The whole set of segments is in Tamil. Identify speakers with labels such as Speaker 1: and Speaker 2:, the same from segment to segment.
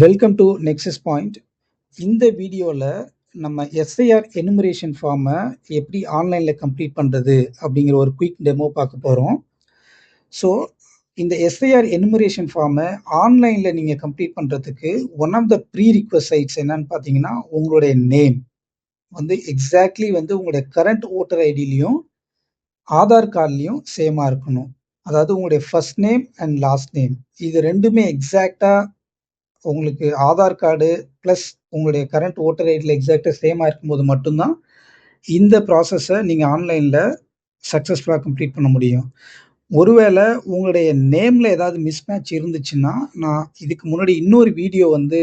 Speaker 1: Welcome to nexus point. இந்த வீடியோவில் நம்ம எஸ்ஐஆர் எனுமரேஷன் ஃபார்மை எப்படி ஆன்லைனில் கம்ப்ளீட் பண்ணுறது அப்படிங்கிற ஒரு குயிக் டெமோ பார்க்க போகிறோம் ஸோ, இந்த எஸ்ஐஆர் எனுமரேஷன் ஃபார்மை ஆன்லைனில் நீங்கள் கம்ப்ளீட் பண்ணுறதுக்கு one of the prerequisites என்னன்னு பார்த்தீங்கன்னா, உங்களுடைய நேம் வந்து எக்ஸாக்ட்லி வந்து உங்களுடைய கரண்ட் ஓட்டர் ஐடிலையும் ஆதார் கார்ட்லேயும் சேமாக இருக்கணும். அதாவது உங்களுடைய first name and last name. இது ரெண்டுமே எக்ஸாக்டாக உங்களுக்கு ஆதார் கார்டு ப்ளஸ் உங்களுடைய கரண்ட் ஓட்டர் ஐடியில் எக்ஸாக்டாக சேமா இருக்கும்போது மட்டும்தான் இந்த ப்ராசஸை நீங்கள் ஆன்லைனில் சக்ஸஸ்ஃபுல்லாக கம்ப்ளீட் பண்ண முடியும். ஒருவேளை உங்களுடைய நேமில் ஏதாவது மிஸ்மேட்ச் இருந்துச்சுன்னா, நான் இதுக்கு முன்னாடி இன்னொரு வீடியோ வந்து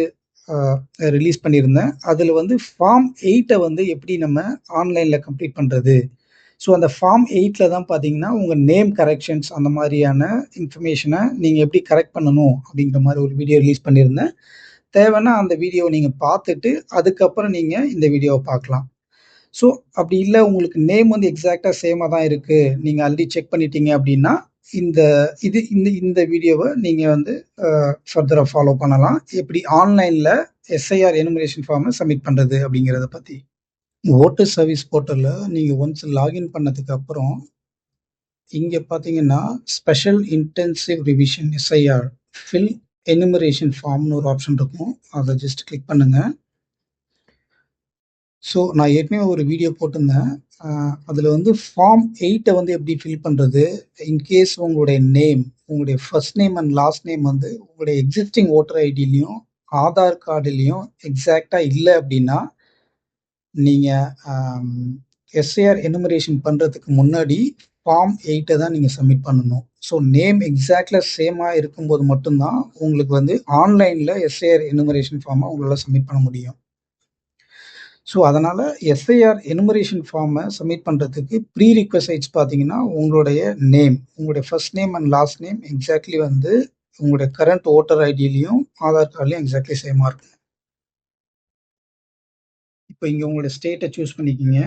Speaker 1: ரிலீஸ் பண்ணியிருந்தேன். அதில் வந்து ஃபார்ம் எயிட்டை வந்து எப்படி நம்ம ஆன்லைனில் கம்ப்ளீட் பண்ணுறது ஸோ, அந்த ஃபார்ம் எயிட்டில் தான் பார்த்தீங்கன்னா, உங்கள் நேம் கரெக்ஷன்ஸ் அந்த மாதிரியான இன்ஃபர்மேஷனை நீங்கள் எப்படி கரெக்ட் பண்ணணும்? அப்படிங்கிற மாதிரி ஒரு வீடியோ ரிலீஸ் பண்ணியிருந்தேன். தேவைன்னா அந்த வீடியோவை நீங்கள் பார்த்துட்டு, அதுக்கப்புறம் நீங்கள் இந்த வீடியோவை பார்க்கலாம். ஸோ, அப்படி இல்லை உங்களுக்கு நேம் வந்து எக்ஸாக்டாக சேமாக தான் இருக்குது நீங்கள் ஆல்ரெடி செக் பண்ணிட்டீங்க அப்படின்னா, இந்த இது இந்த இந்த வீடியோவை நீங்கள் வந்து ஃபர்தராக ஃபாலோ பண்ணலாம். எப்படி ஆன்லைனில் எஸ்ஐஆர் எனுமரேஷன் ஃபார்மை சப்மிட் பண்ணுறது அப்படிங்கிறத பற்றி வோட்டர் சர்வீஸ் போர்ட்டலில் நீங்கள் ஒன்ஸ் லாகின் பண்ணதுக்கு அப்புறம், இங்கே பார்த்தீங்கன்னா, special intensive revision SIR fill enumeration ஃபார்ம்னு ஒரு ஆப்ஷன் இருக்கும். அதை ஜஸ்ட் கிளிக் பண்ணுங்கள் ஸோ, நான் ஏற்கனவே ஒரு வீடியோ போட்டிருந்தேன். அதில் வந்து ஃபார்ம் எயிட்டை வந்து எப்படி ஃபில் பண்ணுறது இன்கேஸ் உங்களுடைய நேம், உங்களுடைய first name and last name வந்து உங்களுடைய எக்ஸிஸ்டிங் ஓட்டர் ஐடிலையும் ஆதார் கார்டுலேயும் எக்ஸாக்டாக இல்லை அப்படின்னா, நீங்கள் எஸ்ஏஆர் எஸ்ஐஆர் எனுமரேஷன் பண்ணுறதுக்கு முன்னாடி ஃபார்ம் எயிட்டை தான் நீங்கள் சப்மிட் பண்ணணும். ஸோ, நேம் எக்ஸாக்ட்டா சேமாக இருக்கும்போது மட்டும்தான் உங்களுக்கு வந்து ஆன்லைனில் எஸ்ஐஆர் எனுமரேஷன் ஃபார்மை உங்களால் சப்மிட் பண்ண முடியும். ஸோ, அதனால் எஸ்ஐஆர் எனுமரேஷன் ஃபார்மை சப்மிட் பண்ணுறதுக்கு ப்ரீ ரிக்வசைட்ஸ் பார்த்தீங்கன்னா, உங்களுடைய நேம், உங்களுடைய first name and last name exactly வந்து உங்களுடைய கரண்ட் ஓட்டர் ஐடியிலையும் ஆதார் கார்ட்லையும் எக்ஸாக்ட்லி சேமா இருக்கும் இப்போ இங்கே உங்களுடைய ஸ்டேட்டை சூஸ் பண்ணிக்கிங்க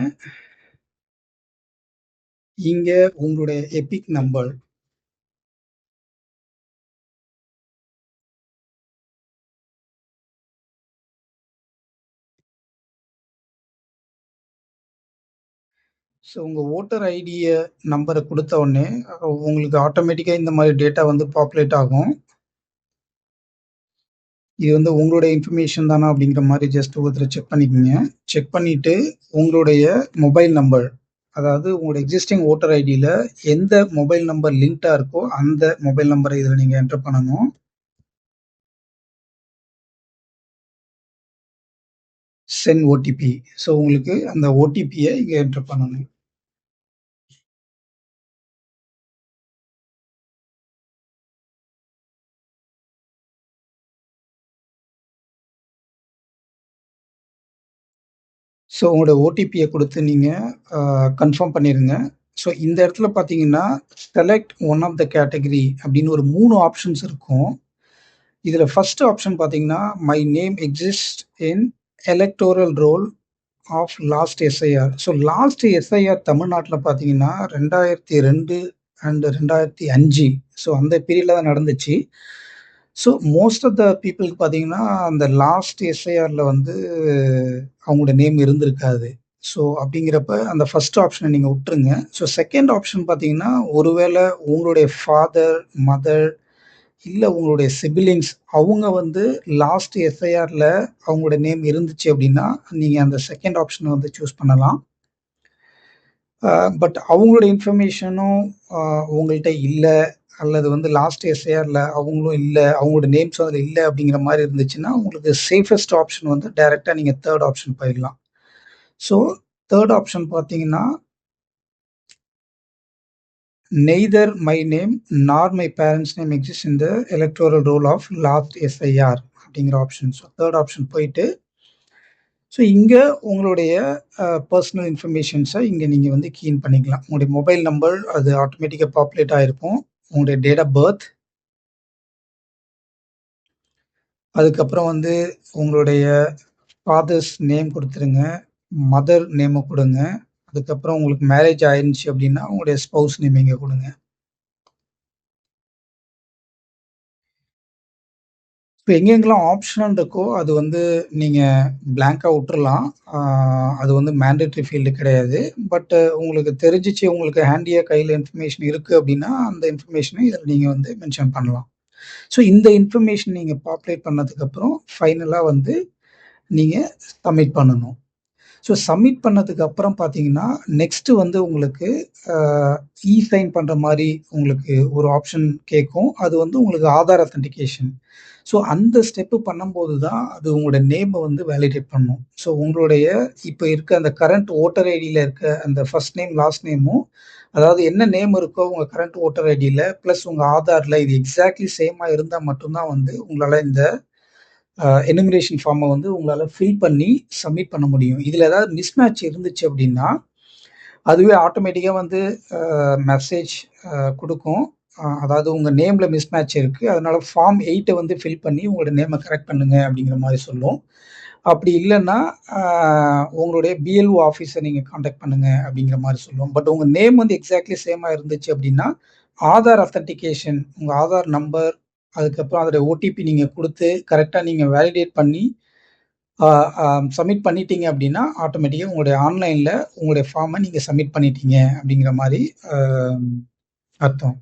Speaker 1: இங்கே உங்களுடைய எபிக் நம்பர். ஸோ, உங்கள் ஓட்டர் ஐடியை நம்பரை கொடுத்த உடனே, உங்களுக்கு ஆட்டோமேட்டிக்காக இந்த மாதிரி டேட்டா வந்து பாப்புலேட் ஆகும். இது வந்து உங்களுடைய இன்ஃபர்மேஷன் தானா? அப்படிங்கிற மாதிரி ஜஸ்ட் ஒருத்தர் செக் பண்ணிக்கோங்க செக் பண்ணிட்டு, உங்களுடைய மொபைல் நம்பர், அதாவது உங்களுடைய எக்ஸிஸ்டிங் வோட்டர் ஐடியில் எந்த மொபைல் நம்பர் லிங்க்டாக இருக்கோ, அந்த மொபைல் நம்பரை இதில் நீங்கள் என்டர் பண்ணணும். சென் ஓடிபி. ஸோ, உங்களுக்கு அந்த ஓடிபியை இங்கே என்டர் பண்ணணும். ஸோ, உங்களோட ஓடிபிய குடுத்து நீங்க அ கன்ஃபார்ம் பண்ணிருங்க. ஸோ, இந்த இடத்துல பார்த்தீங்கன்னா, select one of the category அப்படின்னு ஒரு 3 ஆப்ஷன்ஸ் இருக்கும். இதுல ஃபர்ஸ்ட் ஆப்ஷன் பார்த்தீங்கன்னா, my name exist in electoral roll of last SIR. So, last SIR தமிழ்நாட்டில் பார்த்தீங்கன்னா, 2002 அண்ட் 2005 ஸோ, அந்த பீரியட்ல தான் நடந்துச்சு. ஸோ, மோஸ்ட் ஆஃப் த பீப்புளுக்கு பார்த்தீங்கன்னா, அந்த லாஸ்ட் எஸ்ஐஆரில் வந்து அவங்களோட நேம் இருந்திருக்காது. ஸோ, அப்படிங்கிறப்ப அந்த ஃபர்ஸ்ட் ஆப்ஷனை நீங்கள் விட்டுருங்க ஸோ, செகண்ட் ஆப்ஷன் பார்த்தீங்கன்னா, ஒருவேளை உங்களுடைய ஃபாதர், மதர் இல்லை உங்களுடைய சிபிலிங்ஸ் அவங்க வந்து லாஸ்ட் எஸ்ஐஆரில் அவங்களோட நேம் இருந்துச்சு அப்படின்னா, நீங்கள் அந்த செகண்ட் ஆப்ஷனை வந்து சூஸ் பண்ணலாம். பட் அவங்களோட இன்ஃபர்மேஷனும் உங்கள்கிட்ட இல்லை அல்லது வந்து லாஸ்ட் எஸ்ஐஆர்ல அவங்களும் இல்லை அவங்களோட நேம்ஸ் அதில் இல்லை அப்படிங்கிற மாதிரி இருந்துச்சுன்னா, உங்களுக்கு சேஃபஸ்ட் ஆப்ஷன் வந்து டைரெக்டாக நீங்கள் தேர்ட் ஆப்ஷன் போயிடலாம். ஸோ, தேர்ட் ஆப்ஷன் பார்த்தீங்கன்னா neither my name nor my parents name exist in the roll of last SIR அப்படிங்கிற ஆப்ஷன். ஸோ, தேர்ட் ஆப்ஷன் போயிட்டு, ஸோ, இங்கே உங்களுடைய பர்சனல் இன்ஃபர்மேஷன்ஸை இங்கே நீங்கள் வந்து கீன் பண்ணிக்கலாம். உங்களுடைய மொபைல் நம்பர் அது ஆட்டோமேட்டிக்காக பாப்புலேட் ஆகிருப்போம் உங்களுடைய டேட் ஆஃப் பர்த். அதுக்கப்புறம் வந்து உங்களுடைய ஃபாதர்ஸ் நேம் கொடுத்துருங்க. மதர் நேமை கொடுங்க. அதுக்கப்புறம் உங்களுக்கு மேரேஜ் ஆயிருந்துச்சு அப்படின்னா, உங்களுடைய ஸ்பௌஸ் நேம் இங்கே கொடுங்க. இப்போ எங்கெங்கெல்லாம் ஆப்ஷனல் இருக்கோ அது வந்து நீங்கள் பிளாங்காக விட்டுறலாம். அது வந்து மேண்டேட்ரி ஃபீல்டு கிடையாது. பட்டு உங்களுக்கு தெரிஞ்சிச்சு உங்களுக்கு ஹேண்டியாக கையில் இன்ஃபர்மேஷன் இருக்குது அப்படின்னா அந்த இன்ஃபர்மேஷனை இதில் நீங்கள் வந்து மென்ஷன் பண்ணலாம். ஸோ இந்த இன்ஃபர்மேஷன் நீங்கள் பாப்புலேட் பண்ணதுக்கப்புறம் ஃபைனலாக வந்து நீங்கள் சப்மிட் பண்ணணும். ஸோ சப்மிட் பண்ணதுக்கு அப்புறம் பார்த்தீங்கன்னா நெக்ஸ்ட்டு வந்து உங்களுக்கு இ சைன் பண்ணுற மாதிரி உங்களுக்கு ஒரு ஆப்ஷன் கேட்கும். அது வந்து உங்களுக்கு ஆதார் அத்தன்டிகேஷன் ஸோ அந்த ஸ்டெப்பு பண்ணும்போது தான் அது உங்களோட நேமை வந்து வேலிடேட் பண்ணும். ஸோ உங்களுடைய இப்போ இருக்க அந்த கரண்ட் ஓட்டர் ஐடியில் இருக்க அந்த ஃபர்ஸ்ட் நேம் லாஸ்ட் நேமும் அதாவது என்ன நேம் இருக்கோ உங்கள் கரண்ட் ஓட்டர் ஐடியில் ப்ளஸ் உங்கள் ஆதாரில் இது எக்ஸாக்ட்லி சேமாக இருந்தால் மட்டும்தான் வந்து உங்களால் இந்த எனுமிரேஷன் ஃபார்மை வந்து உங்களால் ஃபில் பண்ணி சப்மிட் பண்ண முடியும். இதில் ஏதாவது மிஸ்மேட்ச் இருந்துச்சு அப்படின்னா அதுவே ஆட்டோமேட்டிக்காக வந்து மெசேஜ் கொடுக்கும். அதாவது உங்கள் நேமில் மிஸ்மேட்ச் இருக்குது அதனால் ஃபார்ம் எயிட்டை வந்து ஃபில் பண்ணி உங்களோட நேமை கரெக்ட் பண்ணுங்க அப்படிங்கிற மாதிரி சொல்லும். அப்படி இல்லைன்னா உங்களுடைய பிஎல்ஓ ஆஃபீஸை நீங்கள் காண்டாக்ட் பண்ணுங்க அப்படிங்கிற மாதிரி சொல்லுவோம் பட் உங்கள் நேம் வந்து எக்ஸாக்ட்லி சேமாக இருந்துச்சு அப்படின்னா ஆதார் அத்தன்டிகேஷன் உங்கள் ஆதார் நம்பர் அதுக்கப்புறம் அதோடைய ஓடிபி நீங்கள் கொடுத்து கரெக்டாக நீங்கள் வேலிடேட் பண்ணி சப்மிட் பண்ணிட்டீங்க அப்படின்னா ஆட்டோமேட்டிக்காக உங்களுடைய ஆன்லைனில் உங்களுடைய ஃபார்மை நீங்கள் சப்மிட் பண்ணிட்டீங்க அப்படிங்கிற மாதிரி அர்த்தம்.